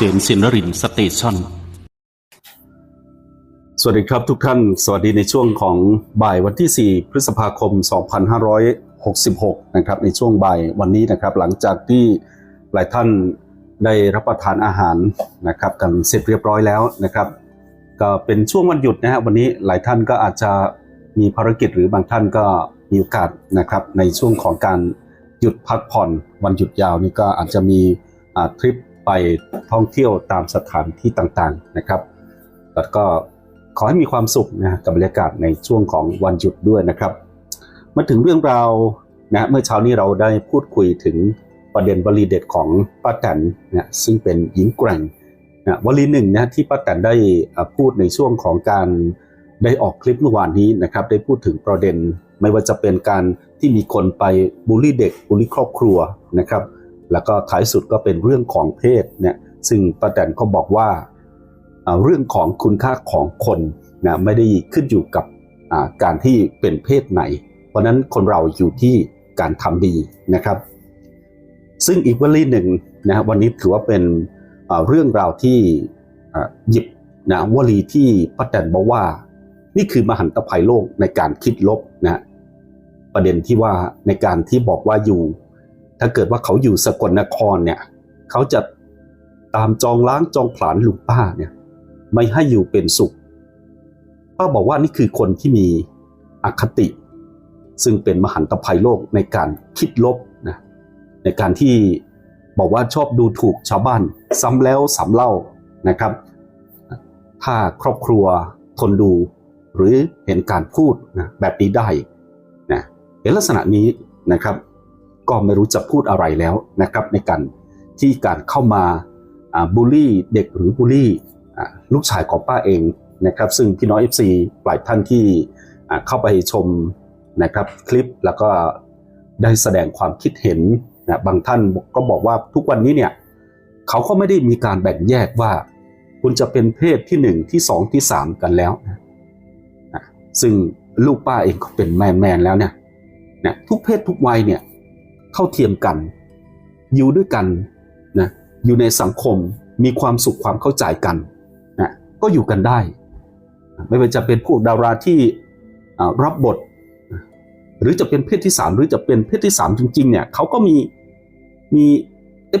ษมสินรินสเตชันสวัสดีครับทุกท่าน สวัสดีในช่วงของบ่ายวันที่ 4 พฤษภาคม 2566 นะครับ ในช่วงบ่ายวันนี้นะครับ หลังจากที่หลายท่านได้รับประทานอาหารนะครับกันเสร็จเรียบร้อยแล้วนะครับ ก็เป็นช่วงวันหยุดนะฮะวันนี้หลายท่านก็อาจจะมีภารกิจหรือบางท่านก็มีโอกาสนะครับในช่วงของการหยุดพักผ่อนวันหยุดยาวนี่ก็อาจจะมีทริป ไปท่องเที่ยวตามสถานที่ต่างๆนะครับ แล้วก็ขอให้มีความสุขนะกับบรรยากาศในช่วงของวันหยุดด้วยนะครับ มาถึงเรื่องราวนะเมื่อเช้านี้เราได้พูดคุยถึงประเด็นวลีเด็ดของป้าแตนนะซึ่งเป็นหญิงแกร่งนะวลีหนึ่งนะที่ป้าแตนได้พูดในช่วงของการได้ออกคลิปเมื่อวานนี้นะครับ ได้พูดถึงประเด็นไม่ว่าจะเป็นการที่มีคนไปบูลลี่เด็กบูลลี่ครอบครัวนะครับ แล้วก็ท้ายสุดก็เป็นเรื่องของเพศเนี่ยซึ่งป้าแตนก็บอกว่าเรื่องของคุณค่าของคนนะไม่ได้ขึ้นอยู่กับการที่เป็นเพศไหน เพราะนั้นคนเราอยู่ที่การทำดีนะครับ ซึ่งอีกวลีหนึ่งนะวันนี้ถือว่าเป็นเรื่องราวที่หยิบนะวลีที่ป้าแตนบอกว่า นี่คือมหันตภัยโลกในการคิดลบนะประเด็นที่ว่าในการที่บอกว่าอยู่ ถ้าเกิดว่าเขาอยู่สกลนครเนี่ย เขาจะตามจองล้างจองผลาญลุงป้าเนี่ย ไม่ให้อยู่เป็นสุข ป้าบอกว่านี่คือคนที่มีอคติ ซึ่งเป็นมหันตภัยโลกในการคิดลบนะในการที่บอกว่าชอบดูถูกชาวบ้านซ้ำแล้วซ้ำเล่านะครับ ถ้าครอบครัวทนดูหรือเห็นการพูดนะแบบนี้ได้นะเห็นลักษณะนี้นะครับ ก็ไม่รู้จะพูดอะไรแล้วนะครับ ในการที่การเข้ามาบูลลี่เด็กหรือบูลลี่ลูกชายของป้าเองนะครับ ซึ่งพี่น้อง FC หลายท่านที่เข้าไปชมนะครับคลิปแล้วก็ได้แสดงความคิดเห็นนะบางท่านก็บอกว่าทุกวันนี้เนี่ยเขาก็ไม่ได้มีการแบ่งแยกว่า คุณจะเป็นเพศที่หนึ่งที่สองที่สามกันแล้วนะซึ่งลูกป้าเองก็เป็นแมนแมนแล้วเนี่ยนะทุกเพศทุกวัยเนี่ย เท่าเทียมกัน อยู่ด้วยกันนะอยู่ในสังคมมีความสุขความเข้าใจกันนะก็อยู่กันได้ ไม่ว่าจะเป็นพวกดาราที่รับบท หรือจะเป็นเพศที่สามหรือจะเป็นเพศที่สามจริงๆเนี่ยเขาก็มีมี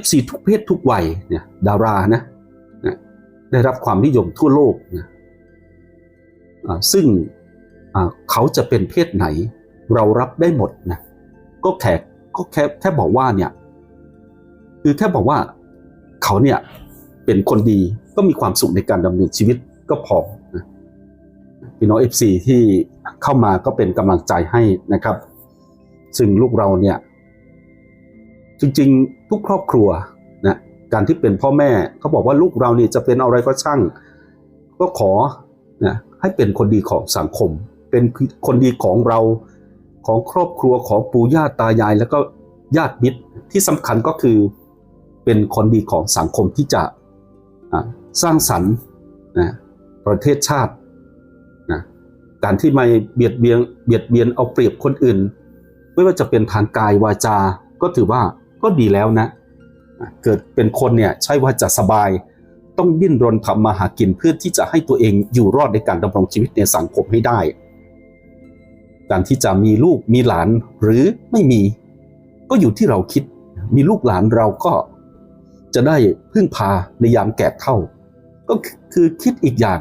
FC ทุกเพศทุกวัยเนี่ยดารานะนะได้รับความนิยมทั่วโลกนะซึ่งเขาจะเป็นเพศไหน เรารับได้หมดนะก็แค่ก็ แค่แค่บอกว่าเนี่ยคือแค่บอกว่าเขาเนี่ยเป็นคนดีก็มีความสุขในการดำเนินชีวิตก็พอนะพี่น้องเอฟซีที่เข้ามาก็เป็นกำลังใจให้นะครับ ซึ่งลูกเราเนี่ย จริงๆ ทุกครอบครัวนะการที่เป็นพ่อแม่เขาบอกว่าลูกเราเนี่ยจะเป็นอะไรก็ช่าง ก็ขอนะให้เป็นคนดีของสังคม เป็นคนดีของเรา ของครอบครัวของปู่ย่าตายายแล้วก็ญาติมิตรที่สำคัญก็คือเป็นคนดีของสังคมที่จะอะสร้างสรรค์นะประเทศชาตินะการที่ไม่เบียดเบียนเบียดเบียนเอาเปรียบคนอื่น ไม่ว่าจะเป็นทางกายวาจา ก็ถือว่าก็ดีแล้วนะ เกิดเป็นคนเนี่ยใช่ว่าจะสบาย ต้องดิ้นรนทำมาหากินเพื่อที่จะให้ตัวเองอยู่รอดในการดำรงชีวิตในสังคมให้ได้ การที่จะมีลูกมีหลานหรือไม่มี ก็อยู่ที่เราคิด มีลูกหลานเราก็จะได้พึ่งพาในยามแก่เท่า ก็คือคิดอีกอย่าง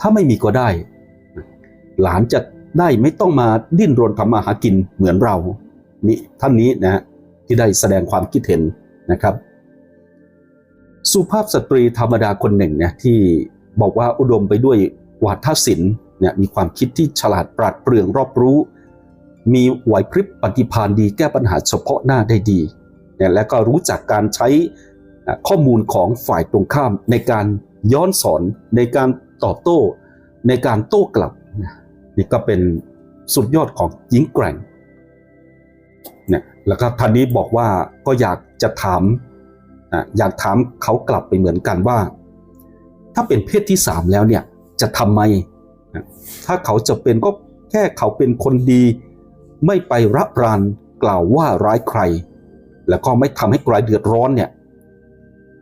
ถ้าไม่มีก็ได้ หลานจะได้ไม่ต้องมาดิ้นรนทำมาหากินเหมือนเรานี่ท่านนี้นะฮะที่ได้แสดงความคิดเห็นนะครับ สุภาพสตรีธรรมดาคนหนึ่งเนี่ยที่บอกว่าอุดมไปด้วยวาทศิลป์ เนี่ยมีความคิดที่ฉลาดปราดเปรื่องรอบรู้ มีไหวพริบปฏิภาณดีแก้ปัญหาเฉพาะหน้าได้ดีเนี่ยและก็รู้จักการใช้ข้อมูลของฝ่ายตรงข้ามในการย้อนสอนในการตอบโต้ ในการโต้กลับนี่ก็เป็นสุดยอดของหญิงแกร่งเนี่ยแล้วก็ท่านนี้บอกว่าก็อยากจะถามอยากถามเขากลับไปเหมือนกันว่า ถ้าเป็นเพศที่สามแล้วเนี่ยจะทำไม ถ้าเขาจะเป็นก็แค่เขาเป็นคนดี ไม่ไประรานกล่าวว่าร้ายใคร แล้วก็ไม่ทำให้ใครเดือดร้อนเนี่ย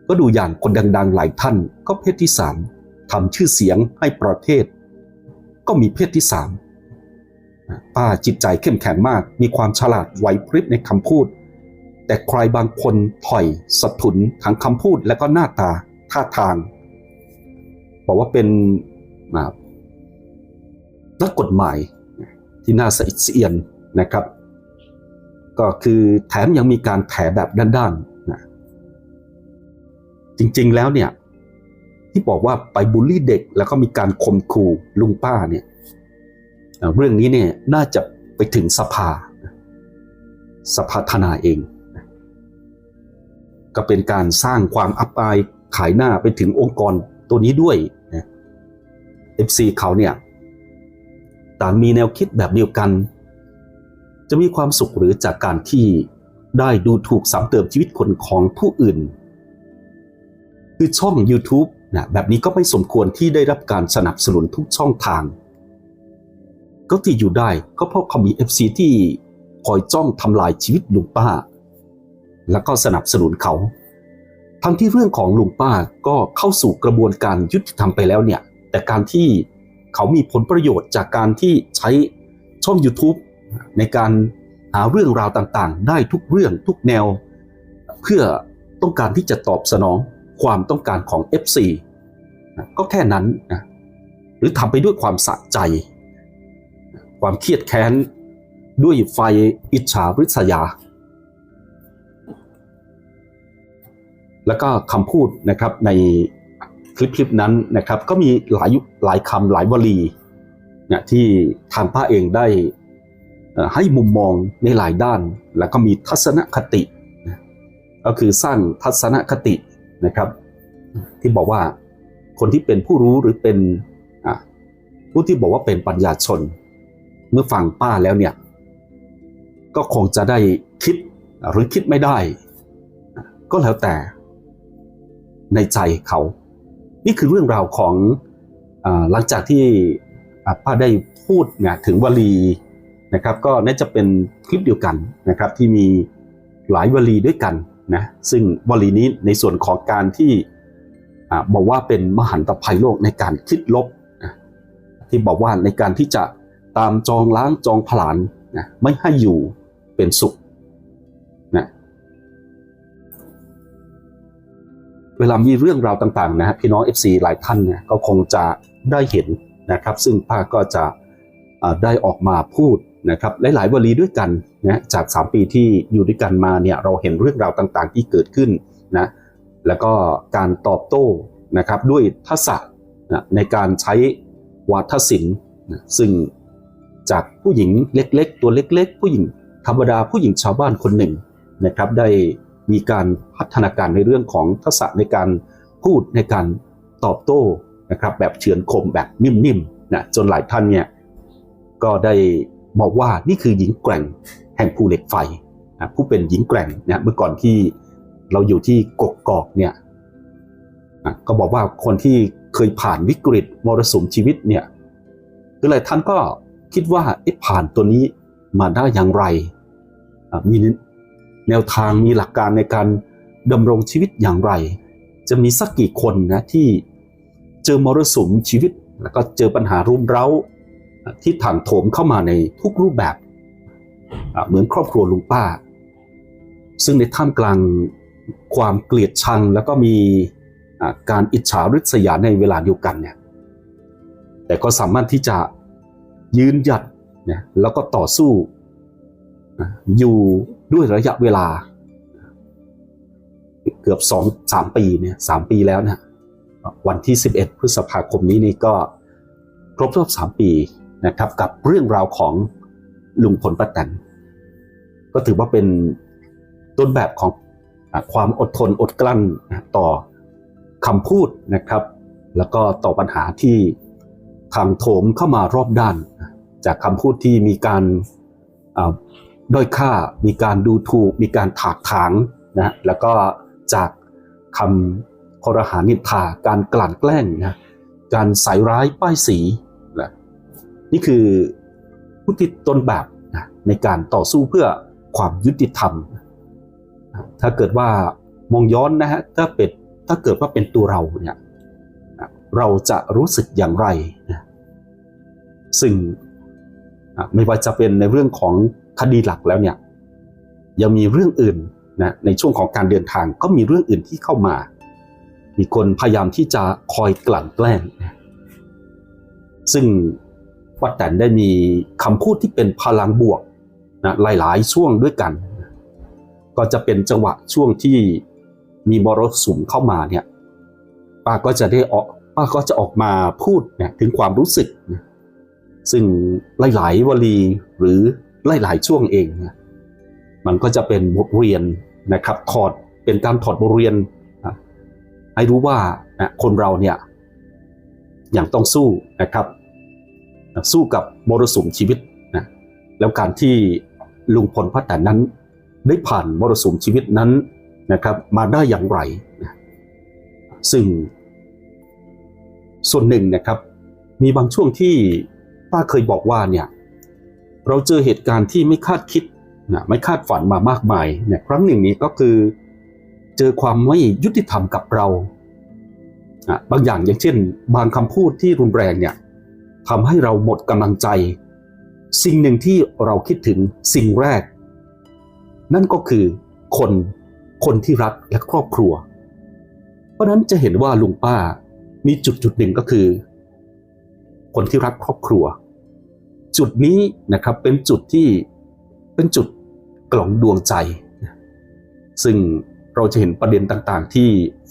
ก็ดูอย่างคนดังๆหลายท่านก็เพศที่สามทำชื่อเสียงให้ประเทศ ก็มีเพศที่สามป้าจิตใจเข้มแข็งมาก มีความฉลาดไหวพริบในคำพูด แต่ใครบางคนถอยสะทุนทั้งคำพูดและก็หน้าตาท่าทาง บอกว่าเป็น นักกฎหมายที่น่าสะอิดสะเอียนนะครับ ก็คือแถมยังมีการแถแบบด้านๆนะจริงๆแล้วเนี่ย ที่บอกว่าไปบูลลี่เด็กแล้วก็มีการข่มขู่ลุงป้าเนี่ยเรื่องนี้เนี่ยน่าจะไปถึงสภา สภาทนาเอง ก็เป็นการสร้างความอับอายขายหน้าไปถึงองค์กรตัวนี้ด้วยนะ FC เขาเนี่ย ต่างมีแนวคิดแบบเดียวกัน จะมีความสุขหรือจากการที่ได้ดูถูกสามเติมชีวิตคนของผู้อื่น คือช่อง YouTube นะแบบนี้ก็ไม่สมควรที่ได้รับการสนับสนุนทุกช่องทาง ก็ที่อยู่ได้ก็เพราะเขามี FC ที่คอยจ้องทำลายชีวิตลุงป้า แล้วก็สนับสนุนเขา ทั้งที่เรื่องของลุงป้าก็เข้าสู่กระบวนการยุติธรรมไปแล้วเนี่ย แต่การที่ เขามีผลประโยชน์จากการที่ใช้ช่อง YouTube ในการหาเรื่องราวต่างๆ ได้ทุกเรื่องทุกแนว เพื่อต้องการที่จะตอบสนองความต้องการของ FC ก็แค่นั้นนะหรือทำไปด้วยความสะใจ ความเครียดแค้น ด้วยไฟอิจฉาริษยา แล้วก็คำพูดนะครับใน ลิปคลิปนั้นนะครับก็มีหลายหลายคำหลายวลีเนี่ยที่ทางป้าเองได้ให้มุมมองในหลายด้าน แล้วก็มีทัศนคติก็คือสร้างทัศนคตินะครับ ที่บอกว่าคนที่เป็นผู้รู้หรือเป็นผู้ที่บอกว่าเป็นปัญญาชน เมื่อฟังป้าแล้วเนี่ยก็คงจะได้คิดหรือคิดไม่ได้ ก็แล้วแต่ในใจเขา นี่คือเรื่องราวของอหลังจากที่ป้าได้พูดเนี่ยถึงวลีนะครับ ก็น่าจะเป็นคลิปเดียวกันนะครับที่มีหลายวลีด้วยกันนะซึ่งวลีนี้ในส่วนของการที่บอกว่าเป็นมหันตภัยโลกในการคิดลบนะที่บอกว่าในการที่จะตามจองล้างจองผลาญนะไม่ให้อยู่เป็นสุข เวลามีเรื่องราวต่างๆนะฮะพี่น้อง FC หลายท่านเนี่ยก็คงจะได้เห็นนะครับ ซึ่งป้าก็จะได้ออกมาพูดนะครับหลายๆวลีด้วยกันนะจาก 3 ปีที่อยู่ด้วยกันมาเนี่ยเราเห็นเรื่องราวต่างๆ ที่เกิดขึ้นนะแล้วก็การตอบโต้นะครับด้วยทักษะนะในการใช้วาทศิลป์นะซึ่งจากผู้หญิงเล็กๆ ตัวเล็ก ๆ ผู้หญิงธรรมดาผู้หญิงชาวบ้านคนหนึ่งนะครับได้ มีการพัฒนาการในเรื่องของทักษะในการพูดในการตอบโต้นะครับแบบเฉือนคมแบบนิ่มๆนะจนหลายท่านเนี่ยก็ได้บอกว่านี่คือหญิงแกร่งแห่งภูเหล็กไฟนะผู้เป็นหญิงแกร่งนะเมื่อก่อนที่เราอยู่ที่กกกอกเนี่ยนะก็บอกว่าคนที่เคยผ่านวิกฤตมรสุมชีวิตเนี่ยก็หลายท่านก็คิดว่าเอ๊ะผ่านตัวนี้มาได้อย่างไรอะมี แนวทางมีหลักการในการดำรงชีวิตอย่างไร จะมีสักกี่คนนะที่เจอมรสุมชีวิต แล้วก็เจอปัญหารุมเร้า ที่ถางโถมเข้ามาในทุกรูปแบบ เหมือนครอบครัวลุงป้า ซึ่งในท่ามกลางความเกลียดชังแล้วก็มีการอิจฉาริษยาในเวลาเดียวกันเนี่ยแต่ก็สามารถที่จะยืนหยัดนี่ยแล้วก็ต่อสู้อยู่ ด้วยระยะเวลา เกือบสองสามปีเนี่ยสามปีแล้วนะวันที่ 11 พฤษภาคมนี้นี่ก็ครบรอบสามปีนะครับ กับเรื่องราวของลุงพลป้าแตนก็ถือว่าเป็นต้นแบบของความอดทนอดกลั้นต่อคำพูดนะครับ แล้วก็ต่อปัญหาที่ทางโถมเข้ามารอบด้าน จากคำพูดที่มีการ ด้อยค่ามีการดูถูก มีการถากถางนะแล้วก็จากคำคอรหานินทาการกลั่นแกล้งนะการใส่ร้ายป้ายสีนะนี่คือผู้ที่ต้นแบบนะในการต่อสู้เพื่อความยุติธรรม ถ้าเกิดว่ามองย้อนนะฮะถ้าเป็นถ้าเกิดว่าเป็นตัวเราเนี่ยเราจะรู้สึกอย่างไรนะซึ่งไม่ว่าจะเป็นในเรื่องของ คดีหลักแล้วเนี่ยยังมีเรื่องอื่นนะในช่วงของการเดินทางก็มีเรื่องอื่นที่เข้ามา มีคนพยายามที่จะคอยกลั่นแกล้ง ซึ่งป้าแตนได้มีคำพูดที่เป็นพลังบวกนะหลายๆ ช่วงด้วยกัน ก็จะเป็นจังหวะช่วงที่มีมรสุมเข้ามาเนี่ยป้าก็จะได้ออกป้าก็จะออกมาพูดเนี่ยถึงความรู้สึกนะซึ่งหลาย ๆ วลีหรือ หลายๆช่วงเองนะมันก็จะเป็นบทเรียนนะครับถอดเป็นการถอดบทเรียนให้รู้ว่าคนเราเนี่ยอย่างต้องสู้นะครับ สู้กับมรสุมชีวิตนะแล้วการที่ลุงพลป้าแตนนั้น ได้ผ่านมรสุมชีวิตนั้นนะครับ มาได้อย่างไรนะซึ่ง ส่วนหนึ่งนะครับ มีบางช่วงที่ป้าเคยบอกว่าเนี่ย เราเจอเหตุการณ์ที่ไม่คาดคิดนะไม่คาดฝันมามากมายเนี่ยครั้งหนึ่งนี้ก็คือเจอความไม่ยุติธรรมกับเราอะบางอย่างอย่างเช่น บางคำพูดที่รุนแรงเนี่ยทำให้เราหมดกำลังใจ สิ่งหนึ่งที่เราคิดถึงสิ่งแรก นั่นก็คือคนคนที่รักและครอบครัว เพราะนั้นจะเห็นว่าลุงป้ามีจุดจุดหนึ่งก็คือ คนที่รักครอบครัว จุดนี้นะครับเป็นจุดที่เป็นจุดกล่องดวงใจ ซึ่งเราจะเห็นประเด็นต่างๆ ที่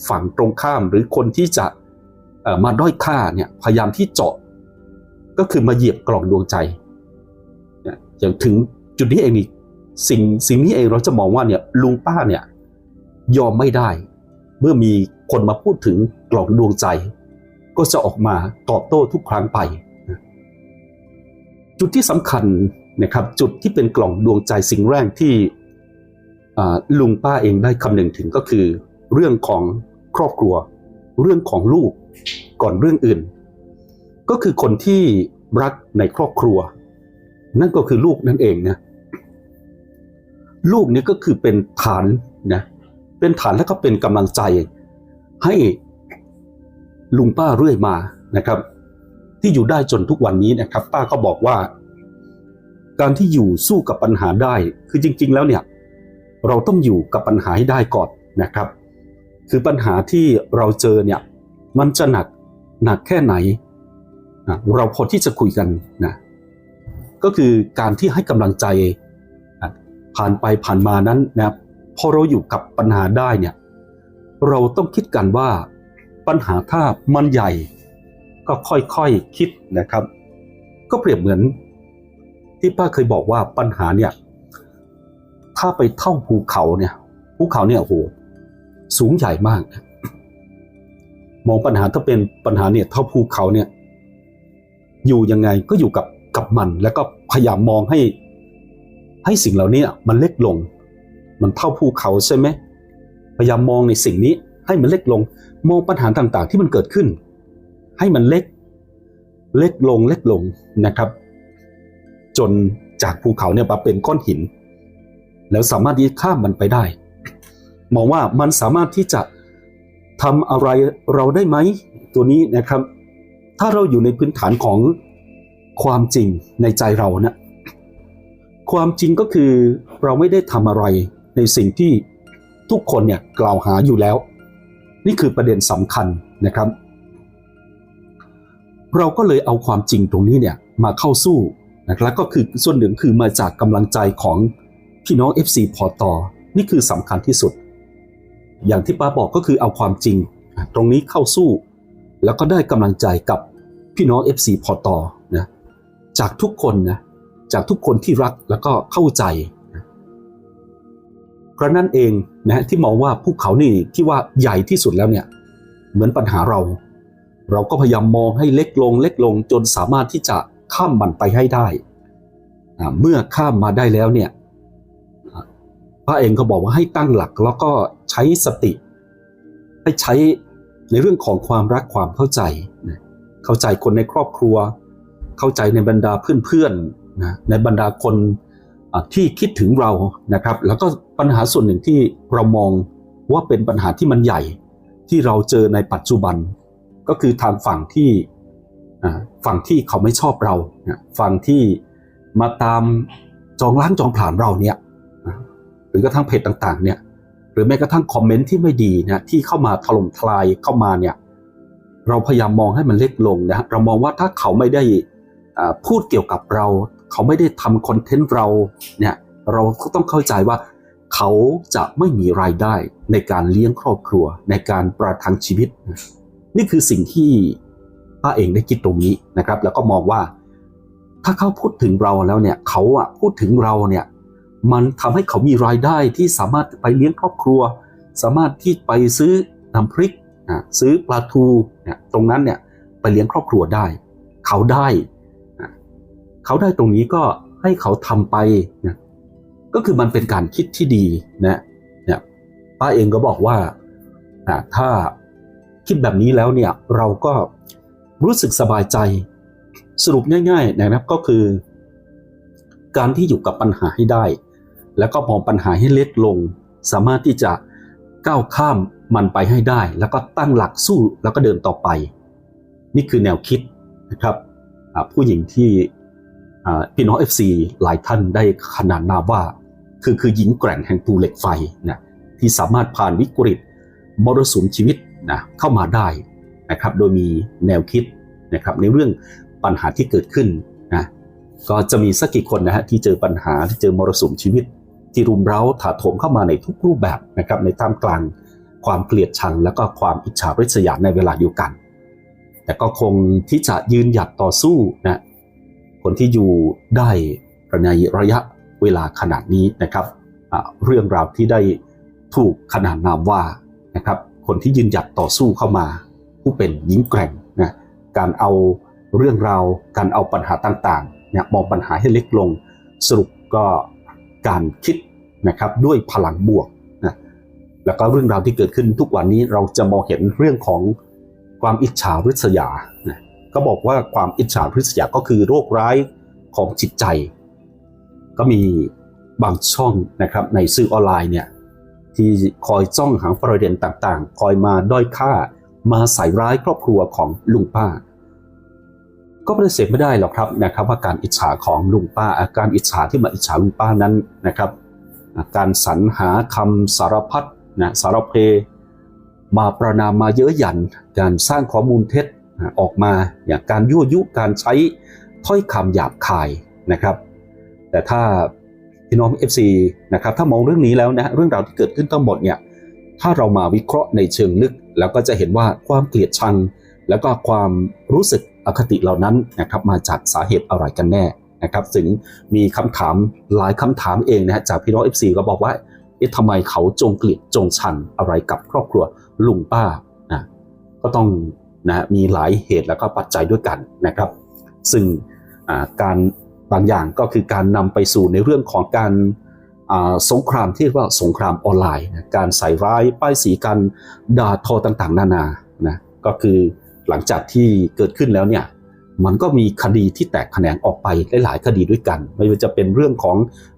ฝั่งตรงข้ามหรือคนที่จะมาด้อยค่าเนี่ยพยายามที่เจาะ ก็คือมาเหยียบกล่องดวงใจเนี่ยอย่างถึงจุดนี้เองนี่สิ่งสิ่งนี้เองเราจะมองว่าเนี่ยลุงป้าเนี่ยยอมไม่ได้ เมื่อมีคนมาพูดถึงกล่องดวงใจ ก็จะออกมาตอบโต้ทุกครั้งไป จุดที่สำคัญนะครับจุดที่เป็นกล่องดวงใจสิ่งแรกที่ลุงป้าเองได้คำนึงถึงก็คือ เรื่องของครอบครัว เรื่องของลูกก่อนเรื่องอื่น ก็คือคนที่รักในครอบครัว นั่นก็คือลูกนั่นเองนะลูกนี่ก็คือเป็นฐานนะเป็นฐานและก็เป็นกำลังใจให้ลุงป้าเรื่อยมานะครับ ที่อยู่ได้จนทุกวันนี้นะครับ ป้าก็บอกว่า การที่อยู่สู้กับปัญหาได้ คือจริง ๆ แล้วเนี่ย เราต้องอยู่กับปัญหาให้ได้ก่อนนะครับ คือปัญหาที่เราเจอเนี่ย มันจะหนักหนักแค่ไหนนะเราพอที่จะคุยกันนะก็คือการที่ให้กำลังใจผ่านไปผ่านมานั้นนะครับพอเราอยู่กับปัญหาได้เนี่ย เราต้องคิดกันว่าปัญหาถ้ามันใหญ่ ก็ค่อยๆคคิดนะครับ ก็เปรียบเหมือน ที่ป้าเคยบอกว่าปัญหาเนี่ย ถ้าไปเท่าภูเขาเนี่ยภูเขาเนี่ยโอ้โหสูงใหญ่มาก มองปัญหาถ้าเป็นปัญหาเนี่ย เท่าภูเขาเนี่ย อยู่ยังไงก็อยู่กับกับมัน แล้วก็พยายามมองให้ ให้สิ่งเหล่านี้มันเล็กลง มันเท่าภูเขาใช่ไหมพยายามมองในสิ่งนี้ให้มันเล็กลง มองปัญหาต่าง ๆ ที่มันเกิดขึ้น ให้มันเล็ก เล็กลงเล็กลงนะครับ จนจากภูเขาเนี่ยมาเป็นก้อนหิน แล้วสามารถที่ข้ามมันไปได้มองว่ามันสามารถที่จะทำอะไรเราได้ไหมตัวนี้นะครับ ถ้าเราอยู่ในพื้นฐานของความจริงในใจเรานะความจริงก็คือเราไม่ได้ทำอะไรในสิ่งที่ทุกคนเนี่ยกล่าวหาอยู่แล้ว นี่คือประเด็นสำคัญนะครับ เราก็เลยเอาความจริงตรงนี้เนี่ยมาเข้าสู้นะครับแล้วก็คือส่วนหนึ่งคือมาจากกำลังใจของพี่น้อง FC พอตอนี่คือสำคัญที่สุด อย่างที่ป้าบอกก็คือเอาความจริง ตรงนี้เข้าสู้ แล้วก็ได้กำลังใจกับพี่น้อง FC พอตอนะจากทุกคนนะจากทุกคนที่รักแล้วก็เข้าใจเพราะนั่นเองนะที่มองว่าภูเขานี่ที่ว่าใหญ่ที่สุดแล้วเนี่ยเหมือนปัญหาเรา เราก็พยายามมองให้เล็กลงเล็กลงจนสามารถที่จะข้ามมันไปให้ได้ เมื่อข้ามมาได้แล้วเนี่ยพระเองก็บอกว่าให้ตั้งหลักแล้วก็ใช้สติ ให้ใช้ในเรื่องของความรักความเข้าใจ เข้าใจคนในครอบครัว เข้าใจในบรรดาเพื่อนๆนะในบรรดาคนที่คิดถึงเรานะครับ แล้วก็ปัญหาส่วนหนึ่งที่เรามองว่าเป็นปัญหาที่มันใหญ่ที่เราเจอในปัจจุบัน ก็คือทางฝั่งที่ฝั่งที่เขาไม่ชอบเราฝั่งที่มาตามจองล้างจองผลาญเราเนี่ยหรือกระทั่งเพจต่างๆเนี่ยหรือแม้กระทั่งคอมเมนต์ที่ไม่ดีนะที่เข้ามาถล่มทลายเข้ามาเนี่ยเราพยายามมองให้มันเล็กลงนะเรามองว่าถ้าเขาไม่ได้พูดเกี่ยวกับเรา เขาไม่ได้ทำคอนเทนต์เราเนี่ยเราก็ต้องเข้าใจว่าเขาจะไม่มีรายได้ในการเลี้ยงครอบครัวในการประทังชีวิต นี่คือสิ่งที่ป้าเองได้คิดตรงนี้นะครับ แล้วก็มองว่าถ้าเขาพูดถึงเราแล้วเนี่ยเขาอะพูดถึงเราเนี่ยมันทำให้เขามีรายได้ที่สามารถไปเลี้ยงครอบครัว สามารถที่ไปซื้อน้ำพริกอะซื้อปลาทูเนี่ยตรงนั้นเนี่ยไปเลี้ยงครอบครัวได้ เขาได้อะเขาได้ตรงนี้ก็ให้เขาทำไปนะก็คือมันเป็นการคิดที่ดีนะเนี่ยป้าเองก็บอกว่าอะถ้า คิดแบบนี้แล้วเนี่ยเราก็รู้สึกสบายใจ สรุปง่ายๆนะครับก็คือ การที่อยู่กับปัญหาให้ได้ แล้วก็มองปัญหาให้เล็กลง สามารถที่จะก้าวข้ามมันไปให้ได้ แล้วก็ตั้งหลักสู้แล้วก็เดินต่อไป นี่คือแนวคิดนะครับผู้หญิงที่พี่น้อง FC หลายท่านได้ขนานนามว่า คือคือหญิงแกร่งแห่งภูเหล็กไฟนะที่สามารถผ่านวิกฤตมรสุมชีวิต นะเข้ามาได้นะครับ โดยมีแนวคิดนะครับในเรื่องปัญหาที่เกิดขึ้นนะก็จะมีสักกี่คนนะฮะที่เจอปัญหาที่เจอมรสุมชีวิต ที่รุมเร้าถาโถมเข้ามาในทุกรูปแบบนะครับในท่ามกลางความเกลียดชัง และก็ความอิจฉาริษยาในเวลาเดียวกัน แต่ก็คงที่จะยืนหยัดต่อสู้นะคนที่อยู่ได้ในระยะเวลาขนาดนี้นะครับ เรื่องราวที่ได้ถูกขนานนามว่านะครับ คนที่ยืนหยัดต่อสู้เข้ามา ผู้เป็นหญิงแกร่งนะการเอาเรื่องราว การเอาปัญหาต่างๆเนี่ยมองปัญหาให้เล็กลง สรุปก็การคิดนะครับด้วยพลังบวกนะแล้วก็เรื่องราวที่เกิดขึ้นทุกวันนี้เราจะมองเห็นเรื่องของความอิจฉาริษยานะก็บอกว่าความอิจฉาริษยาก็คือโรคร้ายของจิตใจ ก็มีบางช่องนะครับในสื่อออนไลน์เนี่ย ที่คอยจ้องหาประเด็นต่างๆ คอยมาด้อยค่า มาใส่ร้ายครอบครัวของลุงป้า ก็ปฏิเสธไม่ได้หรอกครับนะครับ ว่าการอิจฉาของลุงป้า อาการอิจฉาที่มาอิจฉาลุงป้านั้นนะครับาการสรรหาคำสารพัดนะสารเพ มาประนามมาเยอะหยัน การสร้างข้อมูลเท็จอออกมาอย่างการยั่วยุการใช้ถ้อยคำหยาบคายนะครับ แต่ถ้า พี่น้อง FC นะครับถ้ามองเรื่องนี้แล้วนะเรื่องราวที่เกิดขึ้นทั้งหมดเนี่ยถ้าเรามาวิเคราะห์ในเชิงลึก แล้วก็จะเห็นว่าความเกลียดชัง แล้วก็ความรู้สึกอคติเหล่านั้นนะครับมาจากสาเหตุอะไรกันแน่นะครับถึงมีคำถามหลายคำถามเองนะฮะจากพี่น้อง FC ก็บอกว่าเอ๊ะทำไมเขาจงเกลียดจงชังอะไรกับครอบครัวลุงป้านะก็ต้องนะมีหลายเหตุแล้วก็ปัจจัยด้วยกันนะครับ ซึ่งการ บางอย่างก็คือการนำไปสู่ในเรื่องของการสงครามที่เรียกว่าสงครามออนไลน์นะการใส่ร้ายป้ายสีกันด่าทอต่างๆ นานานะก็คือหลังจากที่เกิดขึ้นแล้วเนี่ยมันก็มีคดีที่แตกแขนงออกไปหลายๆคดีด้วยกัน ไม่ว่าจะเป็นเรื่องของ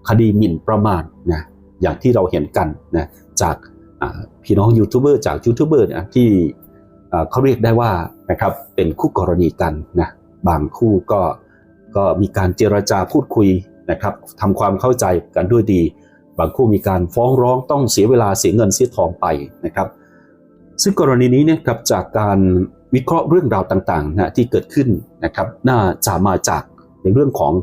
คดีหมิ่นประมาทนะอย่างที่เราเห็นกันนะจากพี่น้องยูทูบเบอร์จากยูทูบเบอร์เนี่ยที่เขาเรียกได้ว่านะครับเป็นคู่กรณีกันนะบางคู่ก็ ก็มีการเจรจาพูดคุยนะครับทำความเข้าใจกันด้วยดี บางคู่มีการฟ้องร้องต้องเสียเวลาเสียเงินเสียทองไปนะครับ ซึ่งกรณีนี้เนี่ยครับจากการวิเคราะห์เรื่องราวต่างๆนะที่เกิดขึ้นนะครับ น่าจะมาจากในเรื่องของ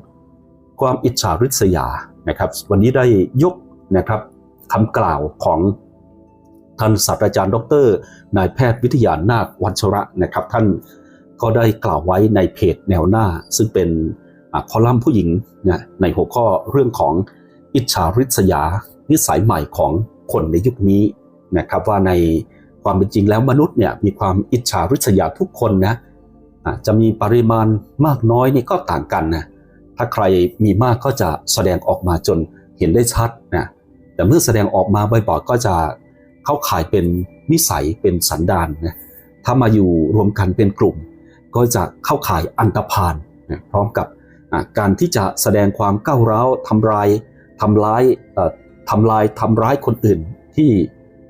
ความอิจฉาริษยานะครับ วันนี้ได้ยกนะครับคำกล่าวของท่านศาสตราจารย์ ดร นายแพทย์วิทยานาควัชระนะครับ ท่าน ก็ได้กล่าวไว้ในเพจแนวหน้า ซึ่งเป็นอคอลัมน์ผู้หญิงนะในหัวข้อเรื่องของอิจฉาริษยา นิสัยใหม่ของคนในยุคนี้นะครับว่าในความเป็นจริงแล้วมนุษย์เนี่ยมีความอิจฉาริษยาทุกคนนะจะมีปริมาณมากน้อยนี่ก็ต่างกันนะถ้าใครมีมากก็จะแสดงออกมาจนเห็นได้ชัดนะแต่เมื่อแสดงออกมาบ่อยๆก็จะเข้าข่ายเป็นนิสัยเป็นสันดานนะถ้ามาอยู่รวมกันเป็นกลุ่ม ก็จะเข้าข่ายอันตรพานพร้อมกับการที่จะแสดงความก้าวร้าวทำลายทำร้ายทำลายทำร้ายคนอื่นที่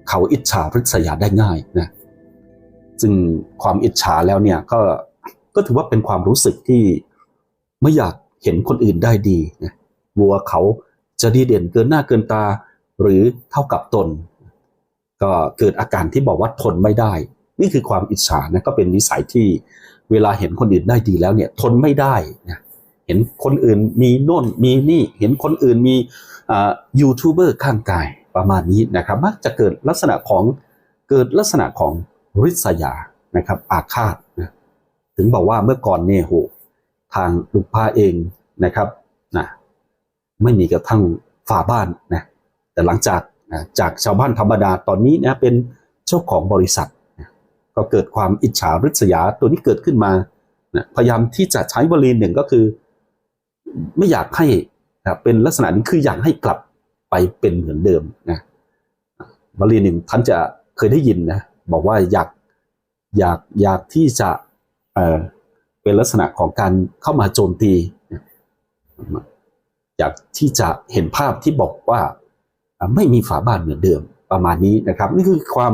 เขาอิจฉาริษยาได้ง่ายนะซึ่งความอิจฉาแล้วเนี่ยก็ก็ถือว่าเป็นความรู้สึกที่ไม่อยากเห็นคนอื่นได้ดีนะวัวเขาจะดีเด่นเกินหน้าเกินตาหรือเท่ากับตน ก็เกิดอาการที่บอกว่าทนไม่ได้ นี่คือความอิจฉานะก็เป็นนิสัยที่ เวลาเห็นคนอื่นได้ดีแล้วเนี่ยทนไม่ได้นะเห็นคนอื่นมีโน่นมีนี่ เห็นคนอื่นมีอ่ายูทูบเบอร์ข้างกายประมาณนี้นะครับ มักจะเกิดลักษณะของเกิดลักษณะของริษยานะครับ อาฆาตนะถึงบอกว่าเมื่อก่อนเนี่ยโหทางลุงพาเองนะครับนะไม่มีกระทั่งฝาบ้านนะแต่หลังจากนะจากชาวบ้านธรรมดาตอนนี้นะเป็นเจ้าของบริษัท ก็เกิดความอิจฉาริษยาตัวนี้เกิดขึ้นมานะพยายามที่จะใช้วลีหนึ่งก็คือ ไม่อยากให้นะเป็นลักษณะนี้คืออยากให้กลับไปเป็นเหมือนเดิมนะวลีหนึ่งท่านจะเคยได้ยินนะบอกว่าอยากอยากอยากที่จะเออเป็นลักษณะของการเข้ามาโจมตีอยากที่จะเห็นภาพที่บอกว่าไม่มีฝาบ้านเหมือนเดิมประมาณนี้นะครับ นี่คือความ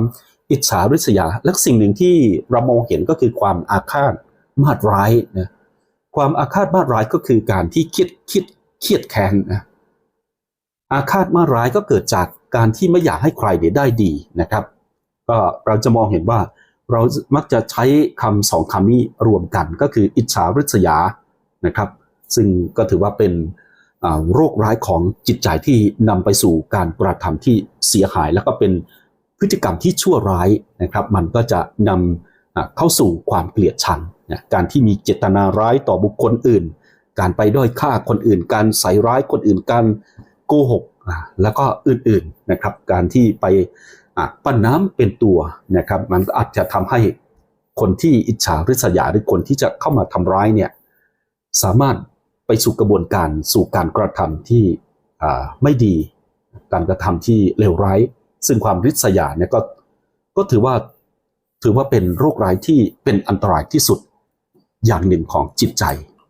อิจฉาริษยา และสิ่งหนึ่งที่เรามองเห็นก็คือความอาฆาตมาดร้ายนะความอาฆาตมาดร้ายก็คือการที่คิดคิดเครียดแค้นนะอาฆาตมาดร้ายก็เกิดจากการที่ไม่อยากให้ใครเนี่ยได้ดีนะครับ ก็เราจะมองเห็นว่าเรามักจะใช้คำสองคำนี้รวมกันก็คืออิจฉาริษยานะครับ ซึ่งก็ถือว่าเป็นโรคร้ายของจิตใจที่นำไปสู่การกระทำที่เสียหายแล้วก็เป็น พฤติกรรมที่ชั่วร้ายนะครับ มันก็จะนำะเข้าสู่ความเกลียดชังนะการที่มีเจตนาร้ายต่อบุคคลอื่น การไปด้อยค่าคนอื่น การใส่ร้ายคนอื่น การโกหกแล้วก็อื่นๆนะครับ การที่ไปอะปั้นน้ำเป็นตัวนะครับ มันอาจจะทำให้คนที่อิจฉาริษยาหรือคนที่จะเข้ามาทำร้ายเนี่ยสามารถไปสู่กระบวนการสู่การกระทำที่ไม่ดี การกระทำที่เลวร้าย ซึ่งความริษยาเนี่ยก็ก็ถือว่าถือว่าเป็นโรคร้ายที่เป็นอันตรายที่สุดอย่างหนึ่งของจิตใจ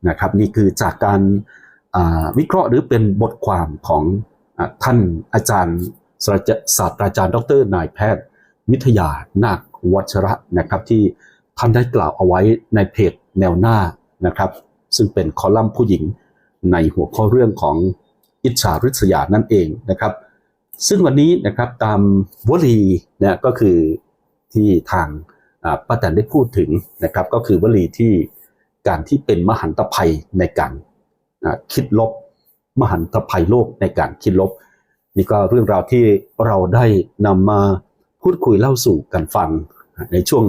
นะครับ นี่คือจากการวิเคราะห์หรือเป็นบทความของอท่านอาจารย์ศาสตราศาสตราจารย์ ดรนายแพทย์ วิทยานาควัชระนะครับ ที่ท่านได้กล่าวเอาไว้ในเพจแนวหน้านะครับ ซึ่งเป็นคอลัมน์ผู้หญิงในหัวข้อเรื่องของอิจฉาริษยานั่นเองนะครับ ซึ่งวันนี้นะครับตามวลีนะก็คือที่ทางป้าแตนได้พูดถึงนะครับก็คือวลีที่การที่เป็นมหันตภัยในการคิดลบ มหันตภัยโลกในการคิดลบ นี่ก็เรื่องราวที่เราได้นำมาพูดคุยเล่าสู่กันฟังในช่วง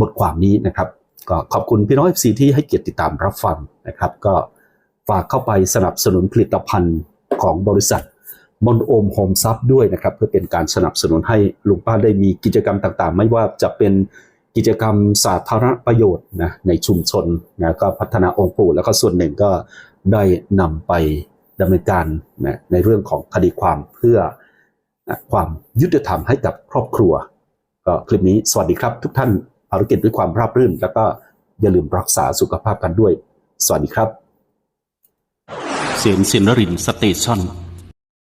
บทความนี้นะครับก็ขอบคุณพี่น้องเอฟซีที่ให้เกียรติติดตามรับฟังนะครับ ก็ฝากเข้าไปสนับสนุนผลิตภัณฑ์ของบริษัท มนโอมโฮมซับด้วยนะครับ เพื่อเป็นการสนับสนุนให้ลุงป้าได้มีกิจกรรมต่างๆ ไม่ว่าจะเป็นกิจกรรมสาธารณประโยชน์นะในชุมชนนะก็พัฒนาองค์ปู่แล้วก็ส่วนหนึ่งก็ได้นำไปดำเนินการนะในเรื่องของคดีความเพื่อนะความยุติธรรมให้กับครอบครัวก็คลิปนี้สวัสดีครับ ทุกท่านภารกิจด้วยความราบรื่น แล้วก็อย่าลืมรักษาสุขภาพกันด้วย สวัสดีครับเสียงสินรินสเตชัน